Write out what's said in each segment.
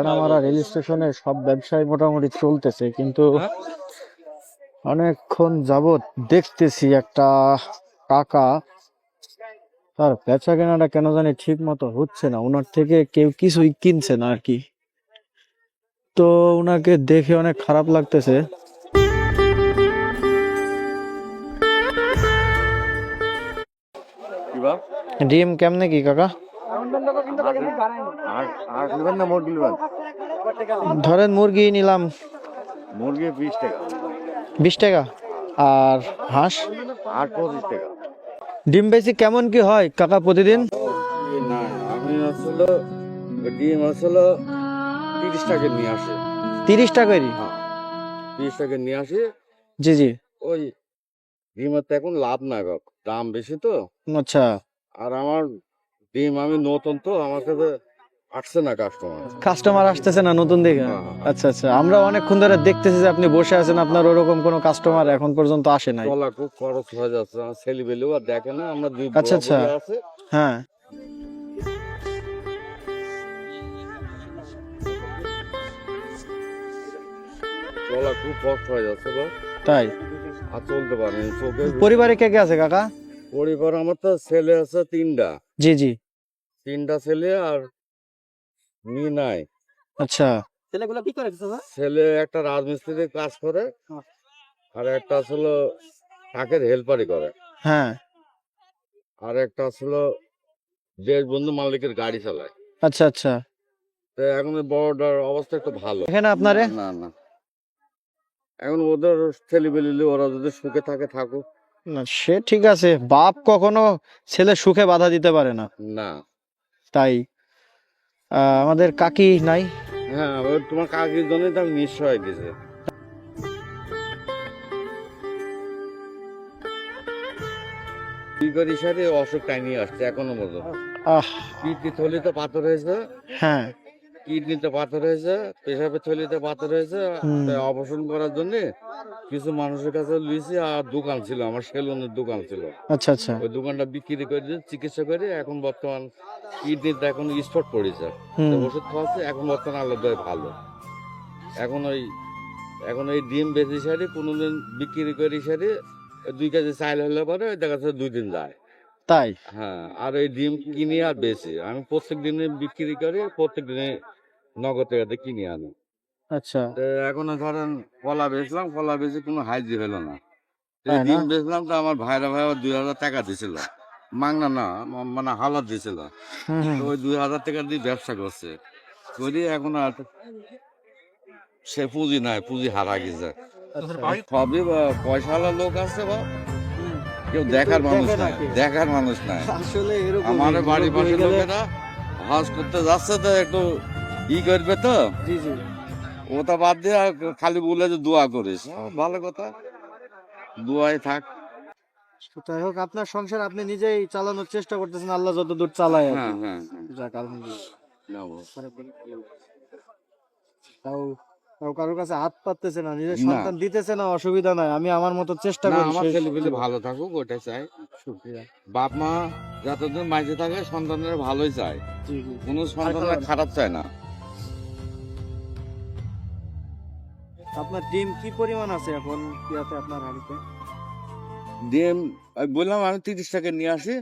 Bheramara rail স্টেশনে সব ব্যবসায় মোটামুটি চলতেছে কিন্তু অনেকক্ষণ যাবত দেখতেছি একটা কাকা তার বেচা কেনাটা কেন জানি ঠিক মতো হচ্ছে না। ওনার থেকে কেউ কিছুই কিনছে না আর কি তো ওনাকে দেখে অনেক খারাপ লাগতেছে। ডিম কেমনে কি কাকা? আর নেবেন না মুরগি নেবেন ধরেন মুরগি নিলাম মুরগি বিশ টাকা। বিশ টাকা। আর হাঁস? আর পঁচিশ টাকা। ডিম বেশি কেমন কি হয় কাকা প্রতিদিন? না আমি আসলে ডিম আসলে তিরিশ টাকা নিয়ে আসে। তিরিশ টাকারই হ্যাঁ। তিরিশ টাকা নিয়ে আসে। জি জি। ওই ডিমের তো এখন লাভ না গো দাম বেশি তো। আচ্ছা। আর আমার ডিম আমি নতুন তো আমার কাছে আসছে না কাস্টমার কাস্টমার আসতেছে না নতুন দেখে হ্যাঁ, হ্যাঁ। আচ্ছা আচ্ছা। আমরা অনেকক্ষণ ধরে দেখতেছি যে আপনি বসে আছেন আপনার ওরকম কোনো কাস্টমার এখন পর্যন্ত আসে নাই। চলা খুব খরচ হয়ে যাচ্ছে আমার ছেলে বেলেও আর দেখে না আমরা দুই আচ্ছা, আচ্ছা। হ্যাঁ। চলা খুব কষ্ট হয়ে যাচ্ছে গো। তাই? আর চলতে পারেনি পরিবারে কে কে আছে কাকা? পরিবার আমার তো ছেলে আছে তিনটা। জি জি। তিনটা ছেলে আর মেয়ে নাই। আচ্ছা। ছেলেগুলো কি করে ছেলে একটা রাজমিস্ত্রির কাজ করে আর একটা ছিল টাকের হেল্পারি করে। হ্যাঁ। আর একটা ছিল দেশ বন্ধু মালিকের গাড়ি চালায়। আচ্ছা আচ্ছা। তো এখন বড়টার অবস্থা একটু ভালো। এখানে আপনারে? না না এখন ওদের ছেলে বেলিলে ওরা যদি সুখে থাকে থাকুক। না সে ঠিক আছে। বাপ কখনো ছেলে সুখে বাধা দিতে পারে না। না। তাই আমাদের কাকি নাই। হ্যাঁ তোমার কাকির জন্যই তো নিঃস্ব হয়ে গেছে অসুখটা নিয়ে আসছে এখনও পর্যন্ত আহ। কিডনি থলিতে পাথর হয়েছে? হ্যাঁ। কিডনিতে পাথর হয়েছে পেশাবের থলিতে পাথর হয়েছে অপারেশন করার জন্য কিছু মানুষের কাছে লুইছি আর দোকান ছিল আমার সেলুনের দোকান ছিল। আচ্ছা আচ্ছা। ওই দোকানটা বিক্রি করে দিয়ে চিকিৎসা করে এখন বর্তমান কিডনিতে এখন স্পট পড়েছে। ওষুধ খাওয়াচ্ছে এখন বর্তমান আলাদা ভালো। এখন ওই এখন ওই ডিম বেশি সারি কোনোদিন বিক্রি করে সারি দুই কেজি চাইল হলে পরে ওই দেখা যাচ্ছে দুই দিন যায়। তাই? হ্যাঁ আর ওই ডিম কিনি আর বেশি। আমি প্রত্যেক দিনে বিক্রি করি প্রত্যেক দিনে নগদ কিনে আনি। আচ্ছা। এখন ধরেন কলা বেচলাম কলা বেচে কোনো হাইজি হলো না। ডিম বেচলাম তো আমার ভাইরা ভাই দুই হাজার টাকা দিছিল। মাংনা না মানে হালাত দিছিল। ওই দুই হাজার টাকা দিয়ে ব্যবসা করছে। করি এখন আর সে পুঁজি নাই পুঁজি হারা গেছে। সবই বা- পয়সাওয়ালা লোক আছে বা কেউ দেখার মানুষ না নাই দেখার মানুষ নাই। আসলে আমার বাড়ি পাশের লোকেরা হজ করতে যাচ্ছে তো একটু ই করবে তো? জি জি। বাদ দিয়ে খালি বলে যে দোয়া করিস। ভালো কথা। দোয়াই থাক। যাই হোক আপনার সংসার আপনি নিজেই চালানোর চেষ্টা করতেছেন আল্লাহ যত দূর চালায় হ্যাঁ হ্যাঁ হ্যাঁ। যাক আলহামদুলিল্লাহ। কারোর কাছে হাত পাততেছে না নিজের সন্তান দিতেছে না অসুবিধা নাই। আমি আমার মতো চেষ্টা করি আমার ভালো থাকুক ওটাই চাই। বাপ মা যতদিন মাঝে থাকে সন্তানের ভালোই চায়। কোনো সন্তানের খারাপ চায় না। আপনার ডিম কি পরিমাণ আছে এখন ইয়াতে আপনার হাড়িতে? ডিম আমি বললাম আমি তিরিশ টাকা নিয়ে আসি।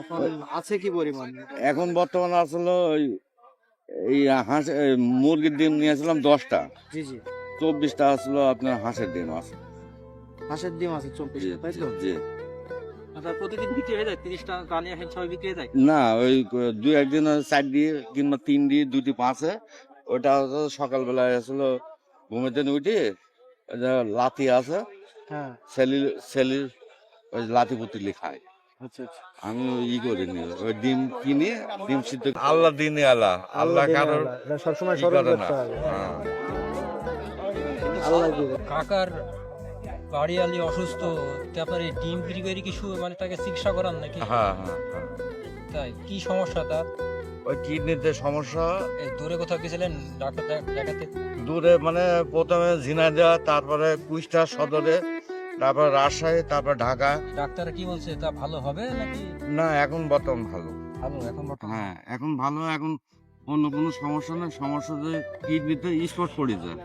এখন আছে কি পরিমাণ? এখন বর্তমানে আসলে ওই এই হাঁস মুরগির ডিম নিয়ে আসলাম দশটা। জি জি। চব্বিশটা আসলো আপনার হাঁসের ডিম আছে। হাঁসের ডিম আছে চব্বিশ জি তাই তো? জি আচ্ছা প্রতিদিন বিক্রি হয়ে যায়? তিরিশটা কানে এখন সবাই বিক্রি হয়ে যায়? না ওই দুই একদিন চার দিয়ে কিংবা তিন দিয়ে দুটি পাঁচে ওটা সকালবেলায় আসলে ঘুমেতে উঠে লাতি আছে হ্যাঁ। সেলি সেলির ওই লাতি পুতিলি খায় আচ্ছা আচ্ছা। আমি ই করিনি ওই ডিম কিনে ডিম সিদ্ধ আল্লাহ দিনে আল্লাহ আল্লাহ কারোর সবসময় স্মরণ করে না। করতে হবে। হ্যাঁ। কাকার বাড়ি আলি অসুস্থ তে আপনার এই ডিম বিক্রি করে কি মানে তাকে চিকিৎসা করান নাকি? হ্যাঁ হ্যাঁ হ্যাঁ। তাই কি সমস্যা তার? ওই কিডনিতে সমস্যা এই দূরে কোথাও গেছিলেন ডাক্তার দেখ- দেখাতে? দূরে মানে প্রথমে ঝিনাইদহ তারপরে কুষ্টা সদরে তারপর রাজশাহী তারপর ঢাকা। ডাক্তার কি বলছে তা ভালো হবে নাকি? না এখন বর্তমান ভালো। ভালো এখন বর্তমানে। হ্যাঁ এখন ভালো এখন অন্য কোনো সমস্যা নেই। সমস্যা যে কিডনিতে স্পট পড়ে যায়।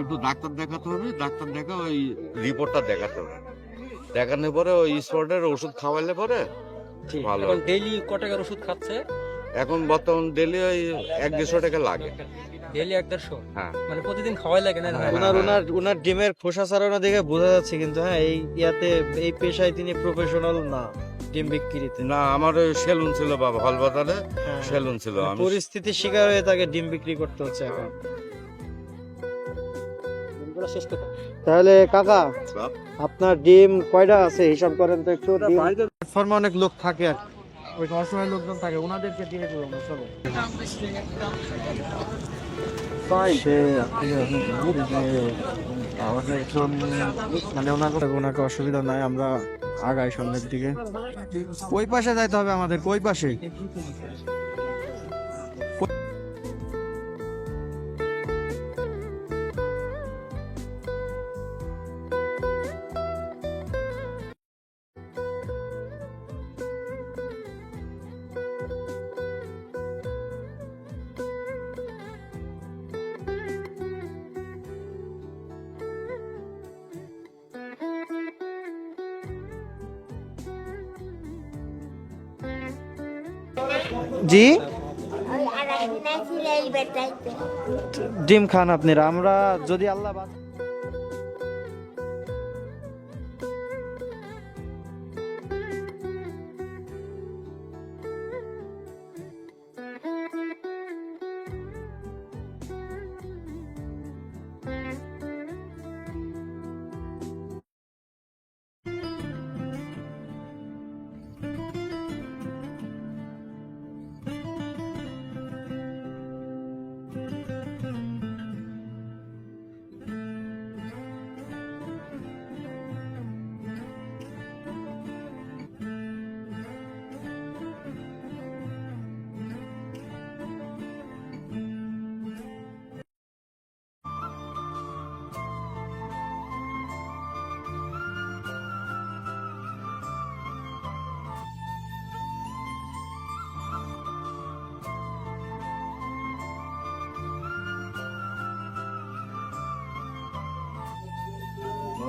একটু ডাক্তার দেখাতে হবে ডাক্তার দেখা ওই রিপোর্টটা দেখাতে হবে। দেখানোর পরে ওই স্পটের ওষুধ খাওয়াইলে পরে ভালো ডেইলি ক টাকার ওষুধ খাচ্ছে? এখন বর্তমান ডেলি ওই এক দেড়শো টাকা লাগে। ডেইলি এক দেড়শো? হ্যাঁ। মানে প্রতিদিন খাওয়াই লাগে না? হ্যাঁ, ওনার ওনার ওনার ডিমের খোসা ছাড়ানো দেখে বোঝা যাচ্ছে কিন্তু হ্যাঁ এই ইয়াতে এই পেশায় তিনি প্রফেশনাল না ডিম বিক্রিতে। না আমার ওই সেলুন ছিল বাবা হলবাজারে হ্যাঁ। সেলুন ছিল আমি। পরিস্থিতির শিকার হয়ে তাকে ডিম বিক্রি করতে হচ্ছে এখন। তাহলে কাকা আপনার ডিম কয়টা আছে? হিসাব করেন তো একটু। প্ল্যাটফর্মে অনেক লোক থাকে আর কি। ওই অসহায় লোকজন থাকে ওনাদেরকে দিয়ে দেবো আমরা চলো। মানে ওনাকে ওনাকে অসুবিধা নাই আমরা আগাই সামনের দিকে। ওই পাশে যাইতে হবে আমাদের ওই পাশে জি? ডিম খান আপনারা আমরা যদি আল্লাহ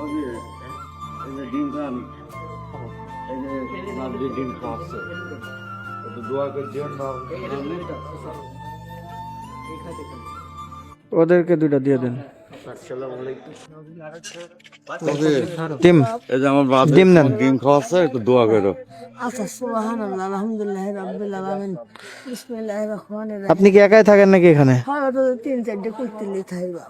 বাঁচায় ডিম খান এই যে আপনার যে ডিম খাওয়াচ্ছে একটু দোয়া করে দিবেন না। ওদেরকে দুইটা দিয়ে দেন। ডিম। এই যে আমার বাবা ডিম নেন। ডিম খাওয়াচ্ছে একটু দোয়া করো। আচ্ছা সুবহান আল্লাহ আলহামদুলিল্লাহ রাব্বিল আলামিন। বিসমিল্লাহির রহমানির রহিম। আপনি কি একাই থাকেন নাকি এখানে? হয় তো তিন চারটে করতে থাকবা।